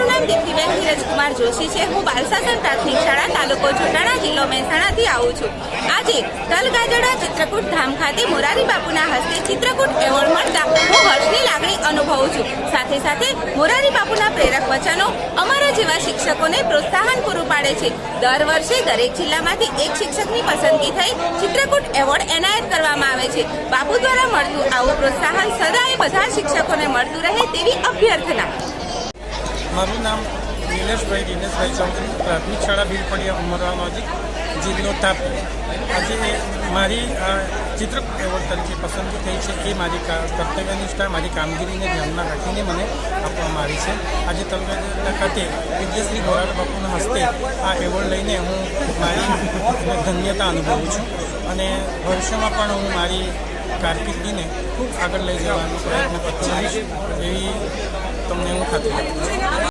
કુમાર જોશી છે. હું બાલસાસર પ્રાથમિક શાળા, તાલુકો જોટાણા જિલ્લો મહેસાણાથી આવું છું. આજે તલગાજડા ચિત્રકૂટ ધામ ખાતે મોરારી બાપુના હસ્તે ચિત્રકૂટ એવોર્ડ મળતા હું હર્ષની લાગણી અનુભવું છું. સાથે સાથે મોરારી બાપુના પ્રેરક વચનો અમારા જેવા શિક્ષકોને પ્રોત્સાહન પૂરું પાડે છે. દર વર્ષે દરેક જિલ્લામાંથી એક શિક્ષકની પસંદગી થઈ ચિત્રકૂટ એવોર્ડ એનાયત કરવામાં આવે છે. બાપુ દ્વારા મળતું આવું પ્રોત્સાહન સદાય બધા શિક્ષકોને મળતું રહે તેવી અભ્યર્થના. મારું નામ નિલેશભાઈ દિનેશભાઈ ચૌધરી, પ્રાથમિક શાળા ભીલપડિયા ઉમરવા નજીક, જિલ્લો તાપી. આજે મારી આ ચિત્ર એવોર્ડ તરીકે પસંદગી થઈ છે એ મારી કર્તવ્યનિષ્ઠા મારી કામગીરીને ધ્યાનમાં રાખીને મને આપવામાં આવી છે. આજે તલગાજડા ખાતે વિદ્યાશ્રી મોરારી બાપુના હસ્તે આ એવોર્ડ લઈને હું મારી ધન્યતા અનુભવું છું અને ભવિષ્યમાં પણ હું મારી કારકિર્દીને ખૂબ આગળ લઈ જવાનો પ્રયત્ન કરતો રહીશ એવી તમને હું ખાતરી આપું છું.